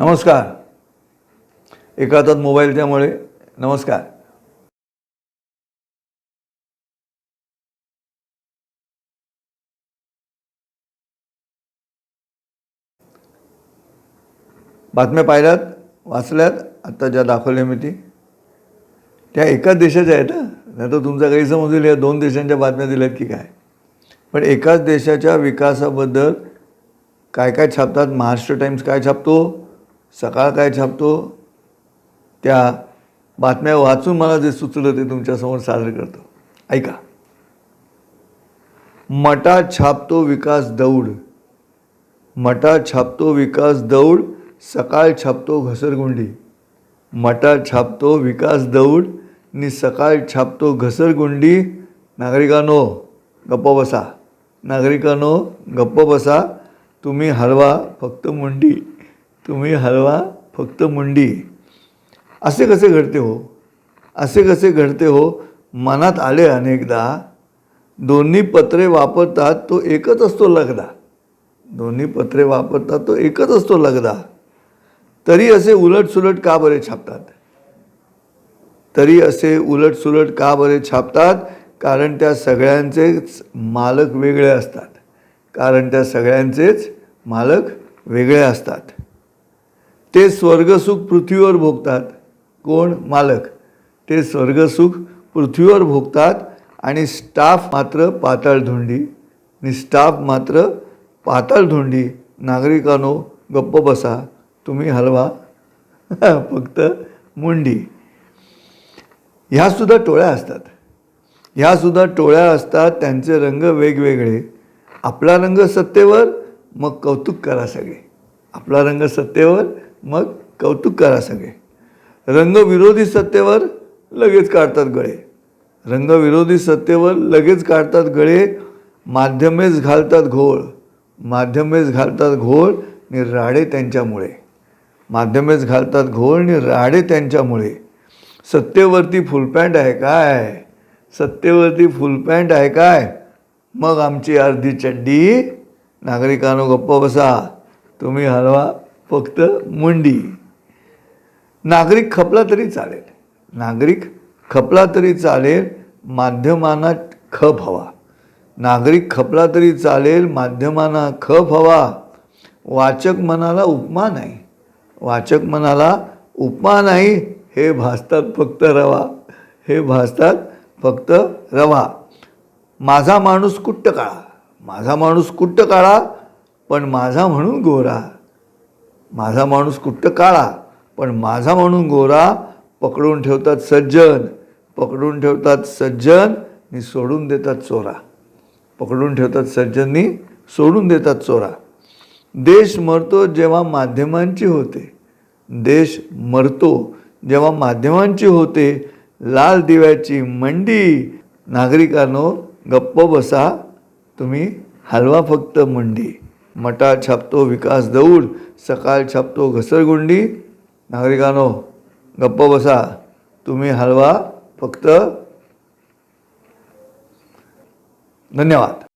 नमस्कार. एका हातात मोबाईल त्यामुळे नमस्कार. बातम्या पाहिल्यात वाचल्यात आत्ता ज्या दाखवल्या मी ती. त्या एकाच देशाच्या आहेत नाही तर तुमचा गैरसमज या दोन देशांच्या बातम्या दिल्यात की काय. पण एकाच देशाच्या विकासाबद्दल काय काय छापतात महाराष्ट्र टाइम्स काय छापतो? सकाळ काय छापतो? त्या बातम्या वाचून मला जे सुचलं ते तुमच्यासमोर साजरं करतो. ऐका. मटा छापतो विकास दौड. मटा छापतो विकास दौड सकाळ छापतो घसरगुंडी. मटा छापतो विकास दौड नि सकाळ छापतो घसरगुंडी. नागरिकांनो गप्प बसा. नागरिकांनो गप्प बसा. तुम्ही हलवा फक्त मुंडी. तुम्ही हलवा फक्त मुंडी. असे कसे घडते हो? असे कसे घडते हो? मनात आले अनेकदा. दोन्ही पत्रे वापरतात तो एकच असतो लगदा. दोन्ही पत्रे वापरतात तो एकच असतो लगदा. तरी असे उलटसुलट का बरे छापतात? तरी असे उलटसुलट का बरे छापतात? कारण त्या सगळ्यांचेच मालक वेगळे असतात. कारण त्या सगळ्यांचेच मालक वेगळे असतात. ते स्वर्गसुख पृथ्वीवर भोगतात. कोण? मालक. ते स्वर्गसुख पृथ्वीवर भोगतात आणि स्टाफ मात्र पाताळधोंडी. आणि स्टाफ मात्र पाताळधोंडी. नागरिकांनो गप्प बसा. तुम्ही हलवा. फक्त मुंडी. ह्यासुद्धा टोळ्या असतात. ह्यासुद्धा टोळ्या असतात त्यांचे रंग वेगवेगळे. आपला रंग सत्तेवर मग कौतुक करा सगळे. आपला रंग सत्तेवर मग कौतुक करा सगळे. रंगविरोधी सत्तेवर लगेच काढतात गळे. रंगविरोधी सत्तेवर लगेच काढतात गळे माध्यमेच घालतात घोळ. माध्यमेच घालतात घोळ आणि राडे त्यांच्यामुळे. माध्यमेच घालतात घोळ आणि राडे त्यांच्यामुळे. सत्तेवरती फुलपॅन्ट आहे काय? सत्तेवरती फुलपॅन्ट आहे काय? मग आमची अर्धी चड्डी. नागरिकांनो गप्प बसा. तुम्ही हलवा फक्त मुंडी. नागरिक खपला तरी चालेल. नागरिक खपला तरी चालेल माध्यमांना खप हवा. नागरिक खपला तरी चालेल माध्यमांना खप हवा. वाचक मनाला उपमा नाही. वाचक मनाला उपमा नाही हे भासतात फक्त रवा. हे भासतात फक्त रवा. माझा माणूस कुट्ट काळा. माझा माणूस कुट्ट काळा पण माझा म्हणून गोरा. माझा माणूस कुट्ट काळा? पण माझा म्हणून गोरा पकडून ठेवतात सज्जन. पकडून ठेवतात सज्जन नि सोडून देतात चोरा. पकडून ठेवतात सज्जननी सोडून देतात चोरा. देश मरतो जेव्हा माध्यमांची होते. देश मरतो जेव्हा माध्यमांची होते. लाल दिव्याची मंडी. नागरिकांनो गप्प बसा. तुम्ही हलवा फक्त मंडी. मटा छापतो विकास दौड सकाळ छापतो घसरगुंडी. नागरिकांनो गप्प बसा. तुम्ही हलवा फक्त. धन्यवाद.